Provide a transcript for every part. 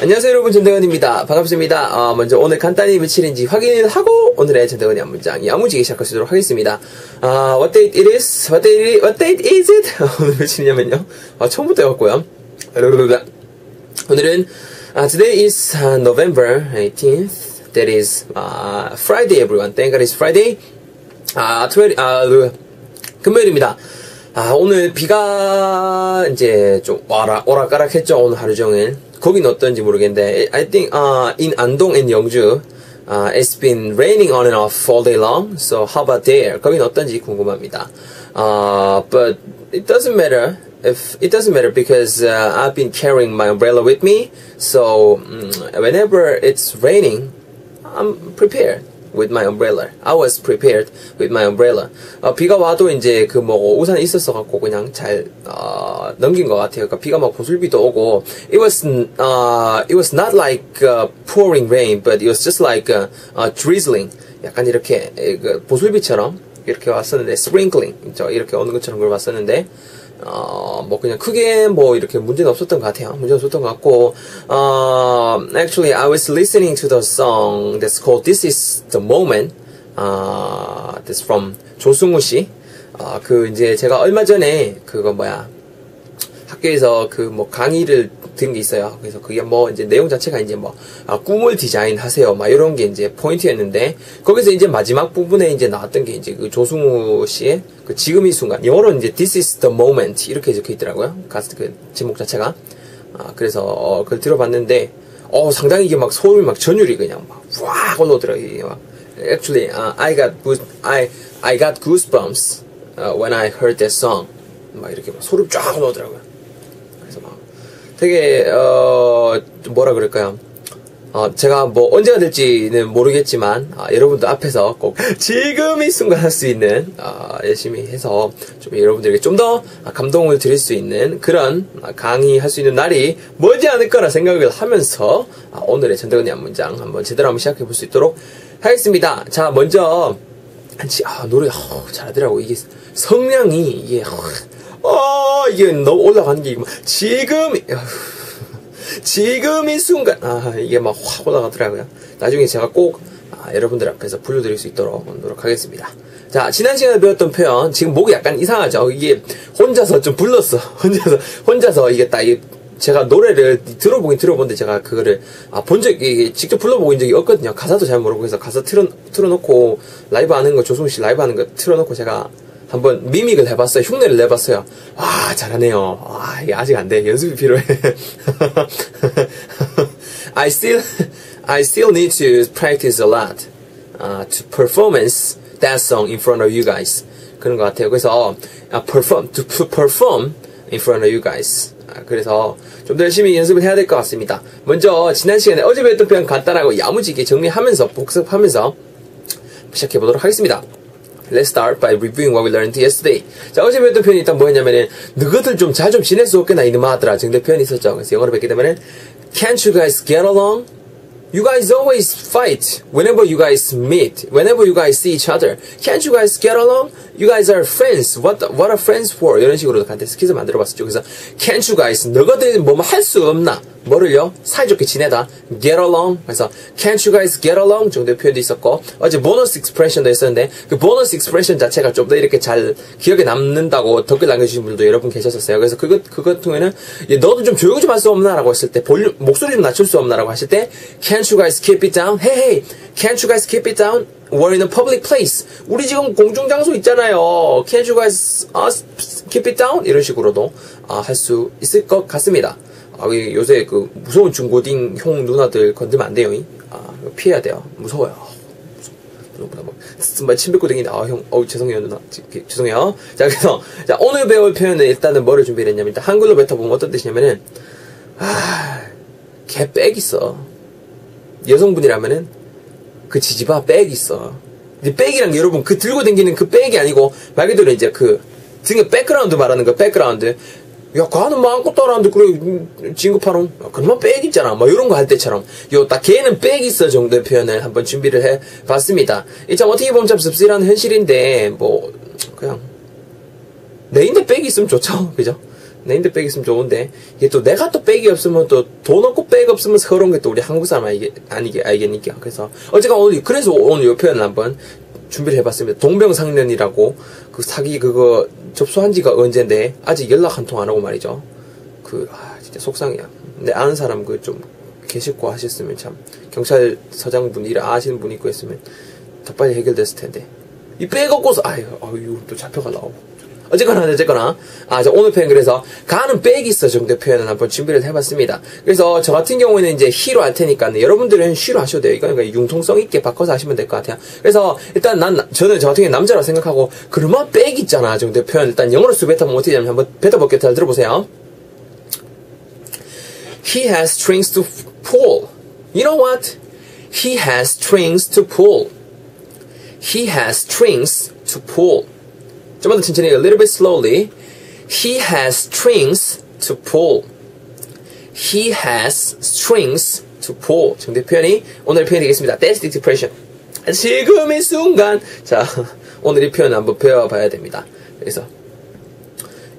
안녕하세요 여러분 전대건입니다. 반갑습니다. 어, 먼저 오늘 간단히 며칠인지 확인을 하고 오늘의 전대건의 안문장 야무지게 있도록 하겠습니다. 아, what date it is? What date, what date is it? 오늘 며칠이냐면요. 아, 처음부터 해왔고요. 오늘은 uh, today is uh, November 18th. That is uh, Friday everyone. Thank God it's Friday. 아, 토요일, 아, 그, 금요일입니다. 아, 오늘 비가 이제 좀 와라, 오락가락 했죠. 오늘 하루 종일. 거긴 어떤지 모르겠는데, I think, uh, in 안동 and 영주, uh, it's been raining on and off all day long. So how about there? 거긴 어떤지 궁금합니다. Uh, but it doesn't matter. If it doesn't matter because uh, I've been carrying my umbrella with me, so mm, whenever it's raining, I'm prepared With my umbrella. I was prepared with my umbrella. 어, 비가 와도 이제 그 뭐 우산이 있었어 갖고 그냥 잘 어, 넘긴 것 같아요. 그러니까 비가 막 보슬비도 오고 it was uh, it was not like uh, pouring rain, but it was just like uh, uh, drizzling. 약간 이렇게 그 보슬비처럼 이렇게 왔었는데 sprinkling 이렇게 오는 것처럼 그걸 봤었는데 어, 뭐 그냥 크게 뭐 이렇게 문제는 없었던 것 같아요. 문제는 없었던 것 같고, 어, actually I was listening to the song that's called This Is the Moment. 아, uh, that's from 조승우 씨. 아, 그 이제 제가 얼마 전에 그거 뭐야 학교에서 그 뭐 강의를 든 게 있어요. 그래서 그게 뭐 이제 내용 자체가 이제 뭐 아, 꿈을 디자인하세요. 막 이런 게 이제 포인트였는데 거기서 이제 마지막 부분에 이제 나왔던 게 이제 그 조승우 씨의 그 지금 이 순간 영어로 이제 This is the moment 이렇게 적혀 있더라고요. 가수 그 제목 자체가 아, 그래서 어, 그걸 들어봤는데 어 상당히 이게 막 소름이 막 전율이 그냥 막확 올라오더라고요. 이게 막 Actually, uh, I got I I got goosebumps uh, when I heard that song. 막 이렇게 막 소름 쫙 올라오더라고요. 되게 어 뭐라 그럴까요? 어, 제가 뭐 언제가 될지는 모르겠지만 아, 여러분들 앞에서 꼭 지금 이 순간 할 수 있는 아, 열심히 해서 좀 여러분들에게 좀 더 감동을 드릴 수 있는 그런 강의할 수 있는 날이 머지 않을 거라 생각을 하면서 아, 오늘의 전대건의 문장 한번 제대로 한번 시작해 볼 수 있도록 하겠습니다. 자 먼저 아, 노래 어, 잘하더라고 이게 성량이 이게 어, 이게 너무 올라가는 게 지금 지금 이 순간 아 이게 막 확 올라가더라고요. 나중에 제가 꼭 아, 여러분들 앞에서 불러드릴 수 있도록 노력하겠습니다. 자 지난 시간에 배웠던 표현 지금 목이 약간 이상하죠. 이게 혼자서 좀 불렀어. 혼자서 혼자서 이게 딱 이, 제가 노래를 들어보긴 들어본데 제가 그거를 아, 본 적이 직접 불러보고 적이 없거든요. 가사도 잘 모르고 해서 가사 틀어 틀어놓고 라이브 하는 거 조승우 씨 라이브 하는 거 틀어놓고 제가 한번 미믹을 해봤어요. 흉내를 내봤어요. 와, 잘하네요. 와, 이게 아직 안 돼. 연습이 필요해. I still, I still need to practice a lot uh, to performance that song in front of you guys. 그런 것 같아요. 그래서 uh, perform, to perform in front of you guys. 그래서 좀 더 열심히 연습을 해야 될 것 같습니다. 먼저 지난 시간에 어제 배웠던 표현 간단하고 야무지게 정리하면서 복습하면서 시작해 보도록 하겠습니다. Let's start by reviewing what we learned yesterday. 자, 어제 배웠던 표현이 일단 뭐였냐면은, 너희들 좀 잘 좀 지낼 수 없겠나, 이놈아 하더라. 정도 표현이 있었죠. 그래서 영어로 뵙게 되면은, Can't you guys get along? You guys always fight whenever you guys meet, whenever you guys see each other. Can't you guys get along? You guys are friends. What what are friends for? 이런 식으로 간단히 스키즈 만들어봤었죠. 그래서 can't you guys 너희들 뭐뭐 할 수 없나? 뭐를요? 사이좋게 지내다. get along. 그래서 can't you guys get along 정도의 표현도 있었고 어제 보너스 익스프레션도 있었는데 그 보너스 익스프레션 자체가 좀 더 이렇게 잘 기억에 남는다고 댓글 남겨주신 분들도 여러 분 계셨었어요. 그래서 그것 그것 통에는 너도 좀 조용 좀할 수 없나라고 했을 때 볼륨 목소리 좀 낮출 수 없나라고 하실 때 can't you guys keep it down? Hey hey, can't you guys keep it down? We're in a public place. 우리 지금 공중 장소 있잖아요. Can't you guys uh, keep it down? 이런 식으로도 uh, 할수 있을 것 같습니다. 아, 요새 그 무서운 중고딩 형 누나들 건들면 안 돼요. 아, 피해야 돼요. 무서워요. 무서워. 막, 침 뱉고 댕기는데, 아, 형, 어우, 죄송해요, 누나. 죄송해요. 자, 그래서, 자, 오늘 배울 표현은 일단은 뭐를 준비를 했냐면, 일단 한글로 뱉어보면 어떤 뜻이냐면은, 아, 개빽 있어. 여성분이라면은, 그 지지바 빽 있어. 근데 백이란 게 여러분, 그 들고 댕기는 그 백이 아니고, 말 그대로 이제 그, 등에 백그라운드 말하는 거, 백그라운드. 야, 가는 마음껏 따라하는데, 그래, 진급하노? 그만 빽 있잖아. 뭐, 이런 거 할 때처럼. 요, 딱, 걔는 빽 있어 정도의 표현을 한번 준비를 해 봤습니다. 이 참, 어떻게 보면 참 씁쓸한 현실인데, 뭐, 그냥, 내인데 빽이 있으면 좋죠. 그죠? 내 힘들 백 있으면 좋은데 이게 또 내가 또 백이 없으면 또 돈 없고 백 없으면 서러운 게 또 우리 한국 사람 아니게 아니게 알겠니까 그래서 어쨌건 오늘 그래서 오늘 이 표현을 한번 준비를 해봤습니다. 동병상련이라고 그 사기 그거 접수한 지가 언젠데 아직 연락 한 통 안 하고 말이죠. 그 아, 진짜 속상해요. 근데 아는 사람 그 좀 계시고 하셨으면 참 경찰서장 분 일 아시는 분 있고 했으면 더 빨리 해결됐을 텐데 이 빼갖고서 아유 아유 또 잡혀가려고 어쨌거나 어쨌거나 아저 오늘 표현 그래서 가는 백이 있어 정도 표현을 한번 준비를 해봤습니다. 그래서 저 같은 경우에는 이제 히로 할 테니까 여러분들은 쉬로 하셔도 돼요. 이거 그러니까 융통성 있게 바꿔서 하시면 될 것 같아요. 그래서 일단 난 저는 저 같은 경우 남자라 생각하고 그러면 백 있잖아 정도 표현 일단 영어로 수 뱉어보면 어떻게 되냐면 한번 뱉어볼게요. 잘 들어보세요. He has strings to pull. You know what? He has strings to pull. He has strings to pull. 좀만 더 천천히, a little bit slowly. He has strings to pull. He has strings to pull. 정대 표현이 오늘 표현이 되겠습니다. That's the depression. 지금 이 순간. 자, 오늘 이 표현 한번 배워봐야 됩니다. 그래서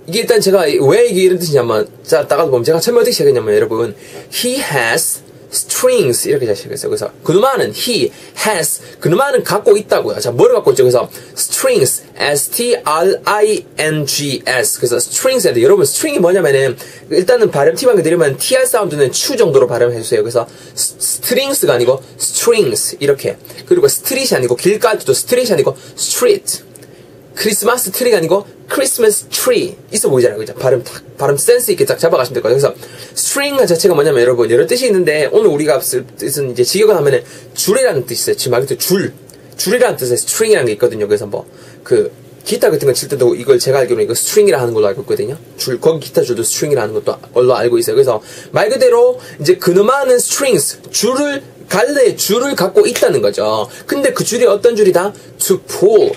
이게 일단 제가 왜 이게 이런 뜻이냐면 자 따가서 보면 제가 처음에 어떻게 시작했냐면 여러분 he has strings 이렇게 시작했어요. 그래서 그놈아는 he has 그놈아는 갖고 있다고요. 자 뭐를 갖고 있죠? 그래서 strings s t r i n g s 그래서 strings인데 여러분 string이 뭐냐면은 일단은 발음 게 드리면 tr 사운드는 추 정도로 발음해 주세요. 그래서 strings가 아니고 strings 이렇게 그리고 street이 아니고 길가도 street이 아니고 street 크리스마스 트리가 아니고 크리스마스 트리 있어 보이잖아요. 그죠? 발음 딱 발음 센스 있게 딱 잡아가시면 될 거예요. 그래서 string 자체가 뭐냐면 여러분 여러 뜻이 있는데 오늘 우리가 쓸 뜻은 이제 직역을 하면은 줄이라는 뜻이 있어요. 지금 말 그대로 줄 줄이라는 뜻의 string이라는 게 있거든요. 그래서 뭐 그 기타 같은 거 칠 때도 이걸 제가 알기로는 이거 string이라 하는 걸로 알고 있거든요. 줄 거기 기타 줄도 string이라 하는 것도 걸로 알고 있어요. 그래서 말 그대로 이제 그놈하는 strings 줄을 갈래의 줄을 갖고 있다는 거죠. 근데 그 줄이 어떤 줄이다? to pull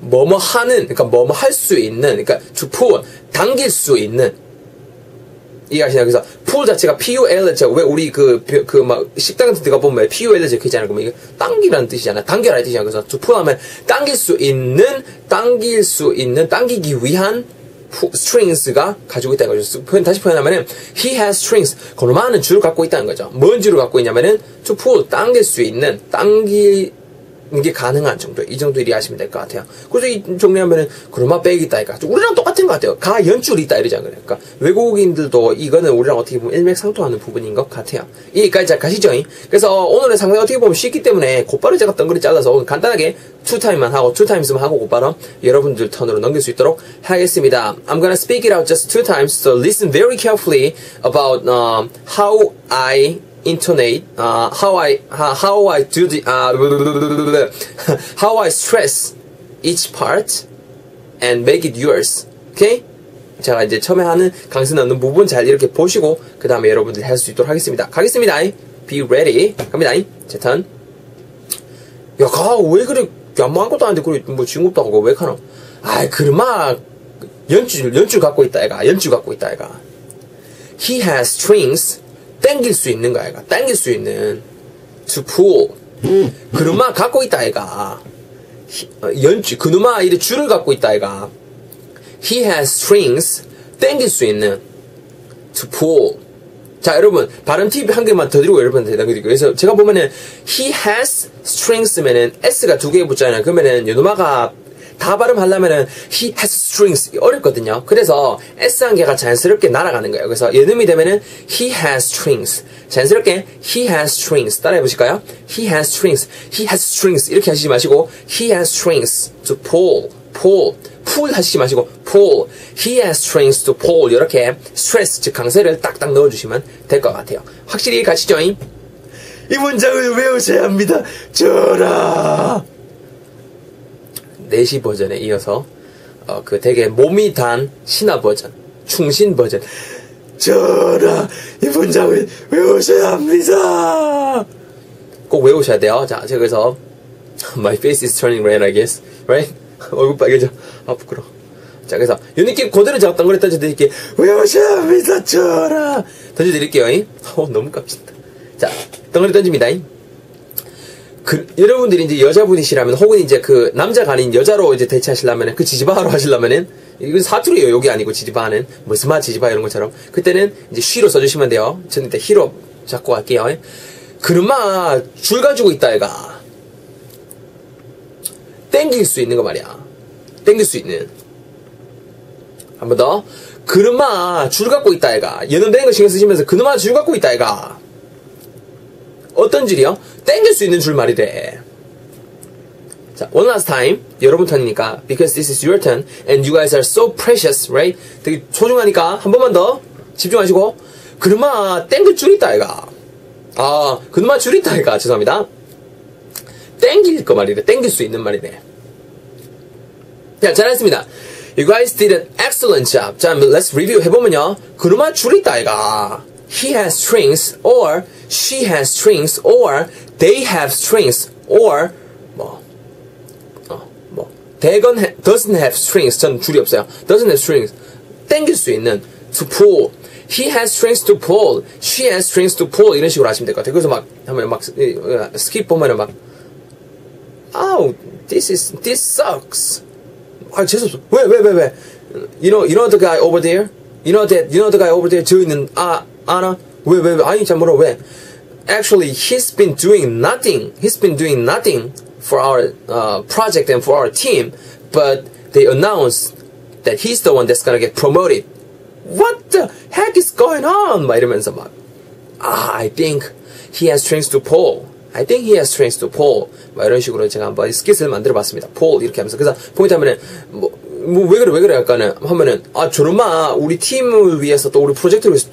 뭐뭐 하는, 그러니까 뭐뭐 할 수 있는, 그러니까 to pull, 당길 수 있는. 이해하시나요? 그래서 pull 자체가 P-U-L, 왜 우리 그, 그 막 식당 같은 데 가 보면 P-U-L 적혀 있잖아요. 그러면 이게 당기라는 뜻이잖아요. 당겨라는 뜻이잖아요. 그래서 to pull 하면 당길 수 있는, 당길 수 있는, 당기기 위한 strings가 가지고 있다는 거죠. 표현, 다시 표현하면은 he has strings. 그놈아는 줄을 갖고 있다는 거죠. 뭔 줄을 갖고 있냐면은 to pull, 당길 수 있는, 당길 이게 가능한 정도 이 정도 이해하시면 될 것 같아요. 그래서 이 정리하면은 그로마 백이 있다 이까 우리랑 똑같은 것 같아요. 가 연줄이 있다 이러잖아요. 그러니까 외국인들도 이거는 우리랑 어떻게 보면 일맥상통하는 부분인 것 같아요. 이까지 잘 가시죠? 그래서 오늘의 상당히 어떻게 보면 쉽기 때문에 곧바로 제가 덩그리 잘라서 간단하게 투 타임만 하고 투 타임스만 하고 곧바로 여러분들 턴으로 넘길 수 있도록 하겠습니다. I'm gonna speak it out just two times, so listen very carefully about um, how I intonate, uh, how I uh, how I do the uh, how I stress each part and make it yours. Okay? 제가 이제 처음에 하는 강세 넣는 부분 잘 이렇게 보시고 그 다음에 여러분들 할수 있도록 하겠습니다. 가겠습니다. Be ready. 갑니다. 제 턴. 야, 가, 왜 그래? 아무것도 안 돼. 그래, 뭐, 중국도 하고 왜 가노? 아이, 그마, 연줄, 연줄 갖고 있다, 애가. 연줄 갖고 있다, 애가. He has strings 땡길 수 있는 거 아이가? 땡길 수 있는 to pull 그놈아 갖고 있다 아이가. 연주 그놈아 이래 줄을 갖고 있다 아이가. He has strings. 땡길 수 있는 to pull 자 여러분 발음 팁 한 개만 더 드리고 여러분한테 대답 드릴게요. 그래서 제가 보면은 he has strings면은 s가 두 개 붙잖아요. 그러면은 요놈아가 다 발음하려면은 he has strings 어렵거든요. 그래서 s 한 개가 자연스럽게 날아가는 거예요. 그래서 예음이 되면은 he has strings 자연스럽게 he has strings 따라해 보실까요? he has strings, he has strings 이렇게 하시지 마시고 he has strings to pull, pull, pull 하시지 마시고 pull, he has strings to pull 이렇게 stress 즉 강세를 딱딱 넣어주시면 될 것 같아요. 확실히 가시죠? 이 문장을 외우셔야 합니다. 저라. 4시 버전에 이어서 어, 그 되게 몸이 단 신화 버전, 충신 버전. 전하, 이 문장을 외우셔야 합니다. 꼭 외우셔야 돼요. 자, 그래서 My face is turning red, I guess. Right? 얼굴 빨개져. 아, 부끄러워. 자, 그래서 이 느낌 그대로 제가 덩그리 던져드릴게요. 외우셔야 합니다, 전하. 던져드릴게요. 어, 너무 깝친다. 자, 덩그리 던집니다. 그, 여러분들이 이제 여자분이시라면 혹은 이제 그 남자가 아닌 여자로 이제 대체하시려면 그 지지바로 하시려면은 이건 사투리예요. 여기 아니고 지지바는 무슨 말 지지바 이런 것처럼 그때는 이제 쉬로 써주시면 돼요. 저는 일단 히로 잡고 갈게요. 그놈아 줄 가지고 있다 애가 땡길 수 있는 거 말이야. 땡길 수 있는 한 번 더. 그놈아 줄 갖고 있다 애가 연음되는 거 신경 쓰시면서 그놈아 줄 갖고 있다 애가 어떤 줄이요? 땡길 수 있는 줄 말이래. 자, one last time. 여러분 턴이니까. Because this is your turn. And you guys are so precious, right? 되게 소중하니까. 한 번만 더 집중하시고. 그놈아, 땡길 줄 있다, 이가. 아, 그놈아 줄 있다, 이가. 죄송합니다. 땡길 거 말이래. 땡길 수 있는 말이네. 자, 잘했습니다. You guys did an excellent job. 자, let's review 해보면요. 그놈아 줄 있다, 이가. He has strings, or she has strings, or they have strings, or 뭐, 어, 뭐, 대건 ha- doesn't have strings. 전 줄이 없어요. doesn't have strings. 땡길 수 있는 to pull. He has strings to pull. She has strings to pull. 이런 식으로 하시면 될 것 같아요. 그래서 막 하면 막 스킵 보면은 막 Oh, this is this sucks. 아 재수없어. 왜 왜 왜 왜? You know, you know the guy over there. You know that you know the guy over there. 저 있는 아 아나 왜왜 왜? 아니 잘 몰라 왜? Actually, he's been doing nothing. He's been doing nothing for our uh, project and for our team. But they announced that he's the one that's gonna get promoted. What the heck is going on? 막 이러면서 막 아, I think he has strings to pull. I think he has strings to pull. 막 이런 식으로 제가 한번 스킷을 만들어 봤습니다. pull 이렇게 하면서. 그래서 포인트 하면은, 뭐, 뭐, 왜 그래, 왜 그래, 약간은 하면은, 아, 저놈아, 우리 팀을 위해서 또 우리 프로젝트를 위해서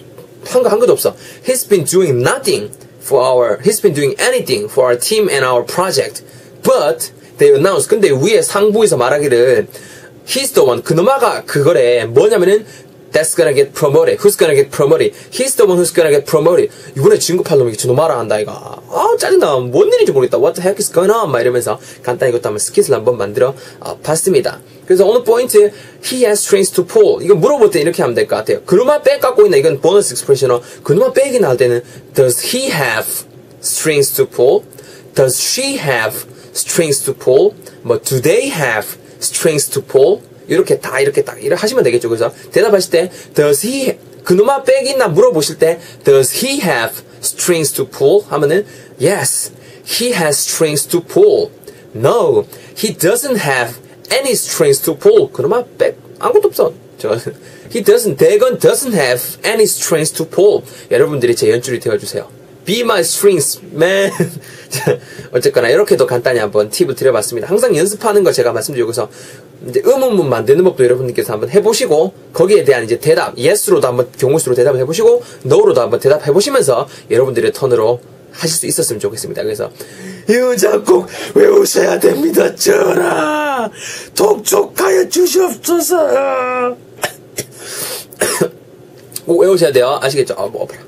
한 거, 한 것도 없어. He's been doing nothing for our, he's been doing anything for our team and our project. But, they announced, 근데 위에 상부에서 말하기를, he's the one, 그놈아가 그거래. 뭐냐면은, That's gonna get promoted. Who's gonna get promoted? He's the one who's gonna get promoted. 이번에 진급할 놈이 저놈아라 한다 이가. 아 짜증나. 뭔 일인지 모르겠다. What the heck is going on? 막 이러면서 간단히 이것도 한번 스킷을 한번 만들어 어, 봤습니다. 그래서 오늘 포인트 He has strings to pull. 이거 물어볼 때 이렇게 하면 될 것 같아요. 그놈아 백 갖고 있나? 이건 보너스 익스프레셔너. 그놈아 백이 나올 때는 Does he have strings to pull? Does she have strings to pull? 뭐 Do they have strings to pull? 이렇게 다 이렇게 딱 이렇게 하시면 되겠죠. 그래서 대답하실 때 does he 그놈아 백 있나 물어보실 때 does he have strings to pull 하면은 yes he has strings to pull no he doesn't have any strings to pull 그놈아 백 아무것도 없어 저 he doesn't 대건 doesn't have any strings to pull 여러분들이 제 연줄이 되어주세요 Be my strings, man. 자, 어쨌거나 이렇게도 간단히 한번 팁을 드려봤습니다. 항상 연습하는 거 제가 말씀드리고 서 이제 의문문 만드는 법도 여러분들께서 한번 해보시고 거기에 대한 이제 대답, yes로도 한번 경우수로 대답을 해보시고 no로도 한번 대답해보시면서 여러분들의 턴으로 하실 수 있었으면 좋겠습니다. 그래서 이거 꼭 외우셔야 됩니다, 전하. 독촉하여 주시옵소서. 꼭 외우셔야 돼요. 아시겠죠? 아, 뭐, 아파라.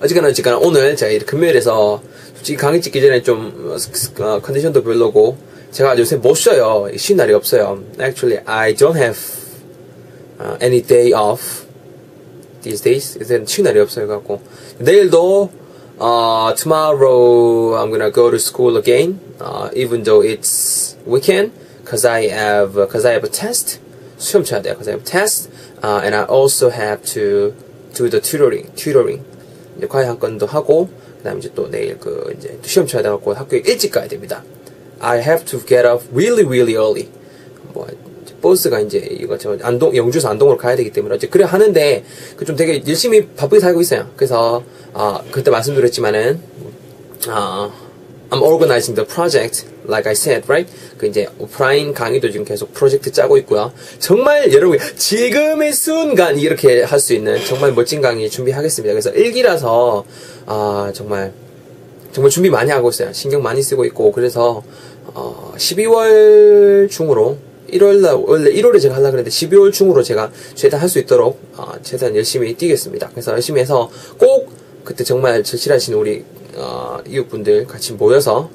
어쨌거나 어쨌거나 오늘 제가 이 금요일에서 솔직히 강의 찍기 전에 좀 어, 어, 컨디션도 별로고 제가 요새 못 쉬어요. 쉰 날이 없어요. Actually, I don't have uh, any day off these days. 요새 쉰 날이 없어요. 갖고 내일도 uh, tomorrow I'm gonna go to school again, uh, even though it's weekend, cause I have cause I have a test. 시험 쳐야 돼요. Cause I have a test, uh, and I also have to do the tutoring, tutoring. 과외 한 건도 하고 그다음 이제 또 내일 그 이제 또 시험 쳐야 돼갖고 학교에 일찍 가야 됩니다. I have to get up really really early. 뭐 버스가 이제 이거 저 안동 영주에서 안동으로 가야 되기 때문에 어째 그래 하는데 그 좀 되게 열심히 바쁘게 살고 있어요. 그래서 아 그때 말씀드렸지만은 아 I'm organizing the project, like I said, right? 그 이제 오프라인 강의도 지금 계속 프로젝트 짜고 있고요. 정말 여러분 지금의 순간 이렇게 할 수 있는 정말 멋진 강의 준비하겠습니다. 그래서 일기라서 아 정말 정말 준비 많이 하고 있어요. 신경 많이 쓰고 있고 그래서 어 12월 중으로 1월 날 원래 1월에 제가 하려고 했는데 12월 중으로 제가 최대한 할 수 있도록 어, 최대한 열심히 뛰겠습니다. 그래서 열심히 해서 꼭 그때 정말 절실하신 우리 어, 이웃분들 같이 모여서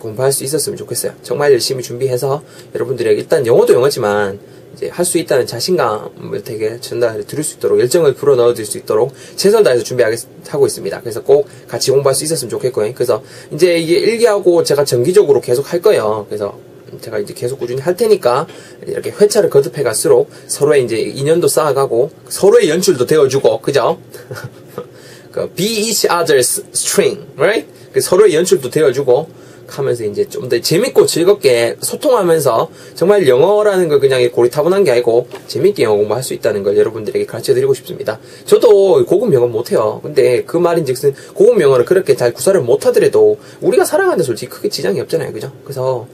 공부할 수 있었으면 좋겠어요. 정말 열심히 준비해서 여러분들에게 일단 영어도 영어지만 이제 할 수 있다는 자신감을 되게 전달해 드릴 수 있도록 열정을 불어 넣어 드릴 수 있도록 최선을 다해서 준비하고 있습니다. 그래서 꼭 같이 공부할 수 있었으면 좋겠고요. 그래서 이제 이게 일기하고 제가 정기적으로 계속 할 거예요. 그래서 제가 이제 계속 꾸준히 할 테니까 이렇게 회차를 거듭해 갈수록 서로의 이제 인연도 쌓아가고 서로의 연출도 되어주고 그죠? 그 be each other's string, right? 그 서로의 연출도 되어주고 하면서 이제 좀 더 재밌고 즐겁게 소통하면서 정말 영어라는 걸 그냥 고리타분한 게 아니고 재밌게 영어 공부할 수 있다는 걸 여러분들에게 가르쳐 드리고 싶습니다. 저도 고급 영어 못해요. 근데 그 말인 즉슨 고급 영어를 그렇게 잘 구사를 못하더라도 우리가 살아가는데 솔직히 크게 지장이 없잖아요. 그죠? 그래서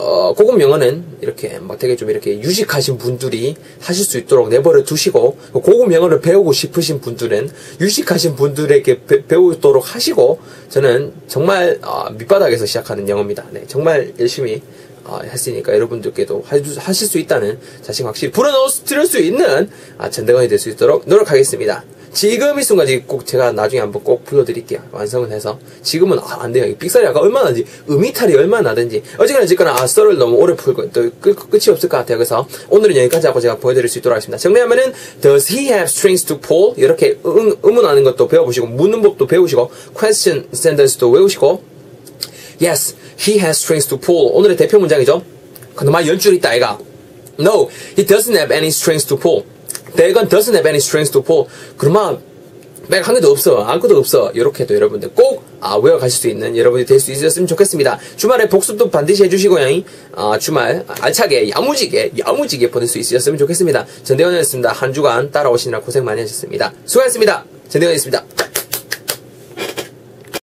어, 고급 영어는 이렇게 막 되게 좀 이렇게 유식하신 분들이 하실 수 있도록 내버려 두시고 고급 영어를 배우고 싶으신 분들은 유식하신 분들에게 배, 배우도록 하시고 저는 정말 어, 밑바닥에서 시작하는 영어입니다. 네, 정말 열심히 어, 했으니까 여러분들께도 하 실 수 있다는 자신 확실히 불어넣을 수 있는 아, 전대건이 될 수 있도록 노력하겠습니다. 지금 이 순간까지 꼭 제가 나중에 한번 꼭 불러드릴게요. 완성을 해서. 지금은 아, 안 돼요. 삑사리 아까 얼마나 나지? 음이탈이 얼마나 나든지. 어쨌거나 어쨌거나 아, 썰을 너무 오래 풀고 또 끝, 끝이 없을 것 같아요. 그래서 오늘은 여기까지 하고 제가 보여드릴 수 있도록 하겠습니다. 정리하면은 Does he have strings to pull? 이렇게 음, 의문하는 것도 배워보시고 묻는 법도 배우시고 question sentence도 외우시고 Yes, he has strings to pull. 오늘의 대표 문장이죠. 그놈아 연줄이 있다 아이가. No, he doesn't have any strings to pull. 대건 doesn't have any strings to pull. 그러면 백 한 개도 없어. 아무것도 없어. 이렇게도 여러분들 꼭 아, 외워가실 수 있는 여러분이 될 수 있었으면 좋겠습니다. 주말에 복습도 반드시 해주시고요. 아, 주말 알차게 야무지게 야무지게 보낼 수 있으셨으면 좋겠습니다. 전대건이었습니다. 한 주간 따라오시느라 고생 많이 하셨습니다. 수고하셨습니다. 전대건이었습니다.